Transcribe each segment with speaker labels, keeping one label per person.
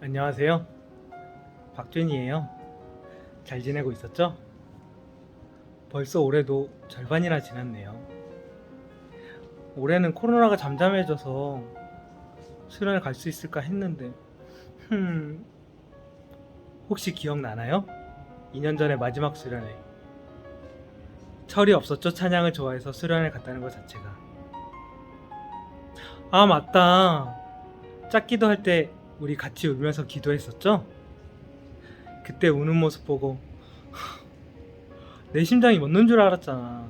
Speaker 1: 안녕하세요. 박준이에요. 잘 지내고 있었죠? 벌써 올해도 절반이나 지났네요. 올해는 코로나가 잠잠해져서 수련을 갈 수 있을까 했는데, 흠, 혹시 기억나나요? 2년 전에 마지막 수련회. 철이 없었죠? 찬양을 좋아해서 수련회 갔다는 것 자체가. 아, 맞다. 짝기도 할 때 우리 같이 울면서 기도했었죠? 그때 우는 모습 보고 내 심장이 멎는 줄 알았잖아.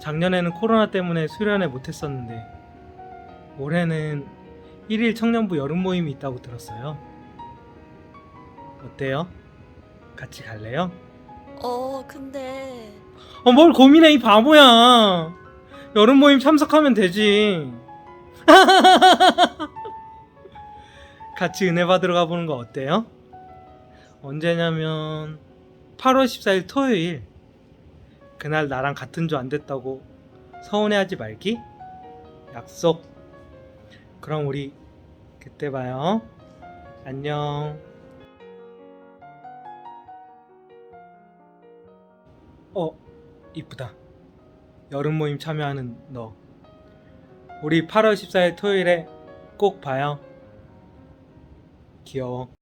Speaker 1: 작년에는 코로나 때문에 수련회 못했었는데 올해는 1일 청년부 여름 모임이 있다고 들었어요. 어때요? 같이 갈래요?
Speaker 2: 어, 근데
Speaker 1: 어, 뭘 고민해 이 바보야. 여름 모임 참석하면 되지. 같이 은혜 받으러 가보는 거 어때요? 언제냐면 8월 14일 토요일. 그날 나랑 같은 조안 됐다고 서운해하지 말기? 약속. 그럼 우리 그때 봐요. 안녕. 어 이쁘다 여름 모임 참여하는 너. 우리 8월 14일 토요일에 꼭 봐요. 귀여워